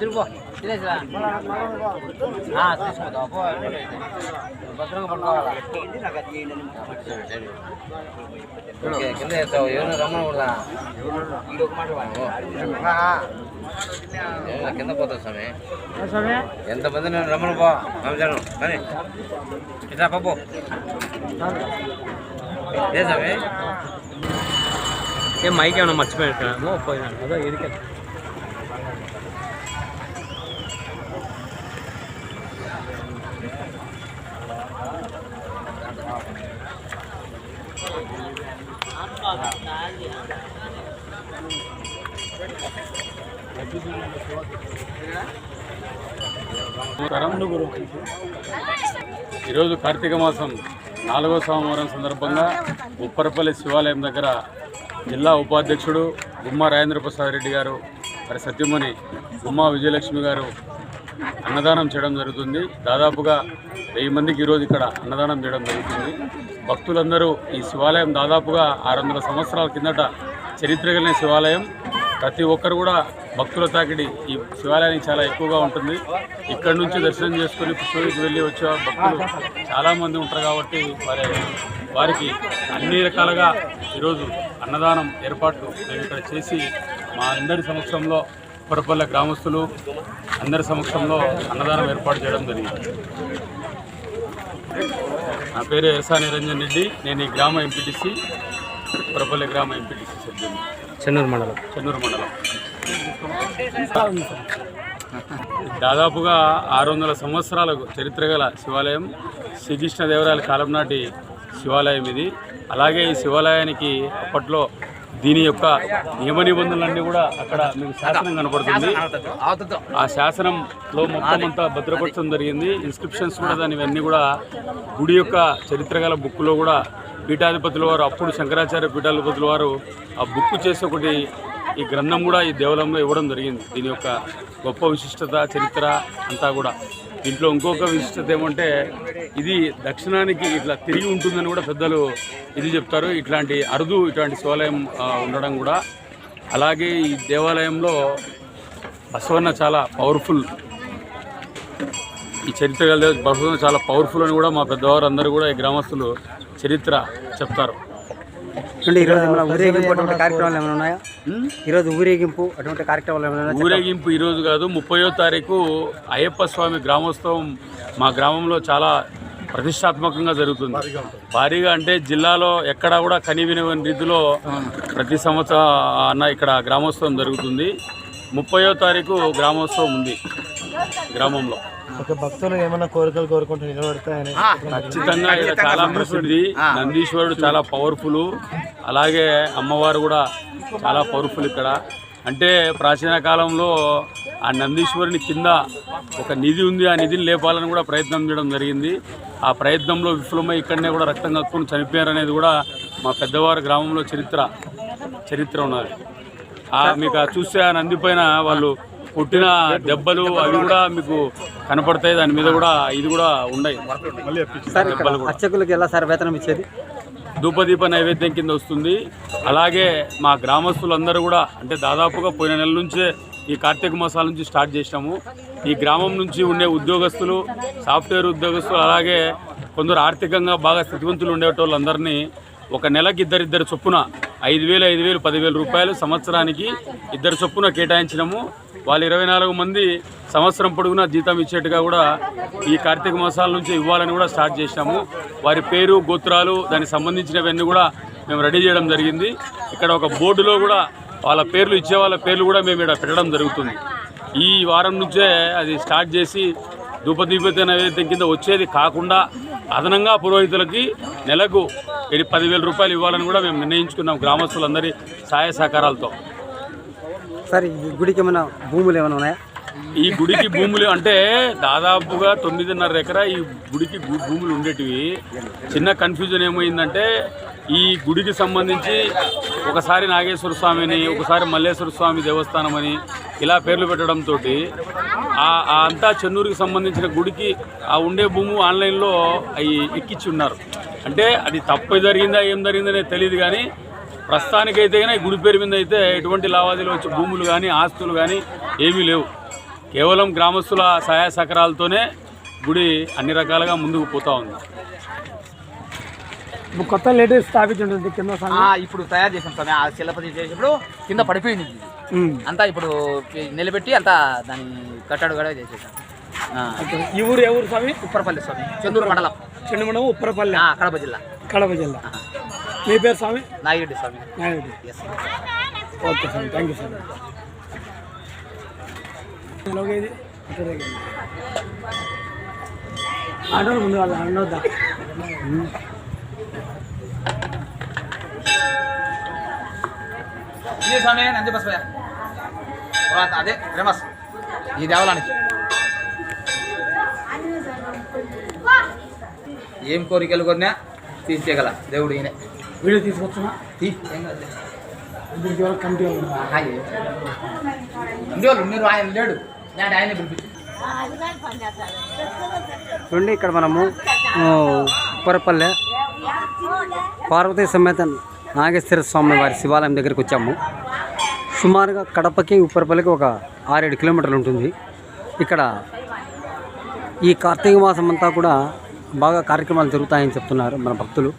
తిరుగు తినేసిరా తీసుకుంటావు పో. భద్రంగా పట్టుకోవాలా ఓకే, కింద చేస్తావు ఎవరు రమ్మకూడదా ఎవరు కింద పోతావు స్వామి. ఎంతమంది నేను రమ్మను పో. పంపించాను కానీ ఇట్లా పప్పు. ఏ స్వామి? ఏం మైక్ ఏమైనా మర్చిపోయినట్టున్నామో పోయినాను అదో ఎదికే ఈరోజు కార్తీక మాసం నాలుగో సోమవారం సందర్భంగా ఉప్పరపల్లి శివాలయం దగ్గర జిల్లా ఉపాధ్యక్షుడు గుమ్మా రాజేంద్ర ప్రసాద్ రెడ్డి గారు మరి సత్యమణి గుమ్మా విజయలక్ష్మి గారు అన్నదానం చేయడం జరుగుతుంది. దాదాపుగా వెయ్యి మందికి ఈరోజు ఇక్కడ అన్నదానం చేయడం జరుగుతుంది. భక్తులందరూ ఈ శివాలయం దాదాపుగా ఆరు వందల సంవత్సరాల కిందట చరిత్ర కలిగిన శివాలయం. ప్రతి ఒక్కరు కూడా భక్తుల తాకిడి ఈ శివాలయానికి చాలా ఎక్కువగా ఉంటుంది. ఇక్కడ నుంచి దర్శనం చేసుకుని పుష్పగిరికి వెళ్ళి వచ్చే భక్తులు చాలామంది ఉంటారు కాబట్టి వారి వారికి అన్ని రకాలుగా ఈరోజు అన్నదానం ఏర్పాట్లు మేము ఇక్కడ చేసి మా అందరి సమక్షంలో పురపల్లె గ్రామస్తులు అందరి సమక్షంలో అన్నదానం ఏర్పాటు చేయడం జరిగింది. నా పేరు ఎస్ఆర్ నిరంజన్ రెడ్డి. నేను ఈ గ్రామ ఎంపీటీసీ పురపల్లి గ్రామ ఎంపీటీసీ సభ్యుని చెన్నూరు మండలం. చెన్నూరు మండలం. దాదాపుగా ఆరు వందల సంవత్సరాల చరిత్ర గల శివాలయం శ్రీకృష్ణదేవరాయల కాలం నాటి శివాలయం ఇది. అలాగే ఈ శివాలయానికి అప్పట్లో దీని యొక్క నియమ నిబంధనలన్నీ కూడా అక్కడ మీకు శాసనం కనపడుతుంది. ఆ శాసనంలో మొత్తం అంతా భద్రపరచడం జరిగింది. ఇన్స్క్రిప్షన్స్ కూడా దాని ఇవన్నీ కూడా గుడి యొక్క చరిత్ర గల బుక్లో కూడా పీఠాధిపతుల వారు అప్పుడు శంకరాచార్య పీఠాధిపతుల వారు ఆ బుక్ చేసి ఒకటి ఈ గ్రంథం కూడా ఈ దేవాలయంలో ఇవ్వడం జరిగింది. దీని యొక్క గొప్ప విశిష్టత చరిత్ర అంతా కూడా. దీంట్లో ఇంకొక విశిష్టత ఏమంటే ఇది దక్షిణానికి ఇట్లా తిరిగి ఉంటుందని కూడా పెద్దలు ఇది చెప్తారు. ఇట్లాంటి అరుదు ఇట్లాంటి శివాలయం ఉండడం కూడా. అలాగే ఈ దేవాలయంలో బసవన్న చాలా పవర్ఫుల్ ఈ చరిత్ర బసవన్న చాలా పవర్ఫుల్ అని కూడా మా పెద్దవారు అందరూ కూడా ఈ గ్రామస్తులు చరిత్ర చెప్తారు. ఈరోజు ఊరేగింపు అటువంటి కార్యక్రమాలు ఈరోజు ఊరేగింపు అటువంటి కార్యక్రమాలు ఏమైనా ఉన్నాయా? ఊరేగింపు ఈ రోజు కాదు ముప్పయో తారీఖు అయ్యప్ప స్వామి గ్రామోత్సవం మా గ్రామంలో చాలా ప్రతిష్టాత్మకంగా జరుగుతుంది. భారీగా అంటే జిల్లాలో ఎక్కడా కూడా కనివిని రీతిలో ప్రతి సంవత్సరం అన్న ఇక్కడ గ్రామోత్సవం జరుగుతుంది. ముప్పయో తారీఖు గ్రామోత్సవం ఉంది గ్రామంలో. ఒక భక్తులు ఏమైనా కోరికలు కోరుకుంటూ నిలబడతాయని ఖచ్చితంగా ఇక్కడ చాలా ప్రసిద్ధి. నందీశ్వరుడు చాలా పవర్ఫుల్. అలాగే అమ్మవారు కూడా చాలా పవర్ఫుల్ ఇక్కడ. అంటే ప్రాచీన కాలంలో ఆ నందీశ్వరుని కింద ఒక నిధి ఉంది. ఆ నిధిని లేపాలని కూడా ప్రయత్నం చేయడం జరిగింది. ఆ ప్రయత్నంలో విఫలమై ఇక్కడనే కూడా రక్తం కక్కుని చనిపోయారు అనేది కూడా మా పెద్దవారి గ్రామంలో చరిత్ర చరిత్ర ఉన్నది. ఆ మీకు చూస్తే ఆ నంది పైన వాళ్ళు పుట్టిన దెబ్బలు అవి కూడా మీకు కనపడతాయి. దాని మీద కూడా ఇది కూడా ఉన్నాయి. దెబ్బలు కూడా. అర్చకులకి ఎలా సార్ వేతనం ఇచ్చేది? ధూపదీప నైవేద్యం కింద వస్తుంది. అలాగే మా గ్రామస్తులందరూ కూడా అంటే దాదాపుగా పోయిన నెల నుంచే ఈ కార్తీక మాసాల నుంచి స్టార్ట్ చేసినాము. ఈ గ్రామం నుంచి ఉండే ఉద్యోగస్తులు సాఫ్ట్వేర్ ఉద్యోగస్తులు అలాగే కొందరు ఆర్థికంగా బాగా స్థితివంతులు ఉండేటోళ్ళందరినీ ఒక నెలకి ఇద్దరిద్దరు చొప్పున ఐదు వేలు ఐదు వేలు పదివేల రూపాయలు సంవత్సరానికి ఇద్దరు చొప్పున కేటాయించినాము. వాళ్ళు ఇరవై నాలుగు మంది సంవత్సరం పొడుగునా జీతం ఇచ్చేట్టుగా కూడా ఈ కార్తీక మాసాల నుంచి ఇవ్వాలని కూడా స్టార్ట్ చేసినాము. వారి పేరు గోత్రాలు దానికి సంబంధించినవన్నీ కూడా మేము రెడీ చేయడం జరిగింది. ఇక్కడ ఒక బోర్డులో కూడా వాళ్ళ పేర్లు ఇచ్చే వాళ్ళ పేర్లు కూడా మేము ఇక్కడ పెట్టడం జరుగుతుంది. ఈ వారం నుంచే అది స్టార్ట్ చేసి ధూపదీపత నైవేద్యం కింద వచ్చేది కాకుండా అదనంగా పురోహితులకి నెలకు ఇది పదివేల రూపాయలు ఇవ్వాలని కూడా మేము నిర్ణయించుకున్నాం గ్రామస్తులందరి సహాయ సహకారాలతో. సార్ ఈ గుడికి ఏమైనా భూములు ఏమైనా ఉన్నాయా? ఈ గుడికి భూములు అంటే దాదాపుగా తొమ్మిదిన్నర ఎకరా ఈ గుడికి భూములు ఉండేటివి. చిన్న కన్ఫ్యూజన్ ఏమైందంటే ఈ గుడికి సంబంధించి ఒకసారి నాగేశ్వర స్వామిని ఒకసారి మల్లేశ్వర స్వామి దేవస్థానం అని ఇలా పేర్లు పెట్టడంతో అంతా చెన్నూరుకి సంబంధించిన గుడికి ఆ ఉండే భూము ఆన్లైన్లో అవి ఎక్కించి ఉన్నారు. అంటే అది తప్పు జరిగిందా ఏం జరిగిందనే తెలియదు కానీ ప్రస్తుతానికైతే కానీ గుడి పేరు మీద అయితే ఎటువంటి లావాదేవీలు వచ్చే భూములు కానీ ఆస్తులు కానీ ఏమీ లేవు. కేవలం గ్రామస్తుల సహాయ సహకారాలతోనే గుడి అన్ని రకాలుగా ముందుకు పోతా ఉంది. ఇప్పుడు కొత్త లేటెస్ట్ స్థాపించుంటుంది కింద ఆ, ఇప్పుడు తయారు చేసాం స్వామి ఆ శిలపతి చేసినప్పుడు కింద పడిపోయింది ఇది. అంతా ఇప్పుడు నిలబెట్టి అంతా దాని కట్టడు కూడా చేసేసాం. ఆ, ఈ ఊరు ఏ ఊరు స్వామి ఉప్పరపల్లి స్వామి. చందూరు మండలం. చెండుమడం ఉప్పరపల్లి. కడప జిల్లా. కడప జిల్లా. మీ పేరు స్వామి? నాగిరెడ్డి స్వామి. ఎస్ ఓకే స్వామి థ్యాంక్ యూ స్వామి. ఇది? ముందు వాళ్ళు అనొద్దా ఇది స్వామి నంది తర్వాత అదే ఫేమస్ ఈ దేవాలయానికి. ఏం కోరికలు కొన్నా తీర్చేయగల. దేవుడు ఈయనే. వీడియో తీసుకొచ్చున్నా కమిటీ వాళ్ళు ఉన్నారా? ఆయన లేడు. నేను ఆయన పిలిపించి. చూడండి ఇక్కడ మనము ఉప్పరపల్లె పార్వతీ సమేత నాగేశ్వర స్వామి వారి శివాలయం దగ్గరికి వచ్చాము. సుమారుగా కడపకి ఉప్పరపల్లికి ఒక ఆరేడు కిలోమీటర్లు ఉంటుంది. ఇక్కడ ఈ కార్తీక మాసం అంతా కూడా బాగా కార్యక్రమాలు జరుగుతాయని చెప్తున్నారు మన భక్తులు.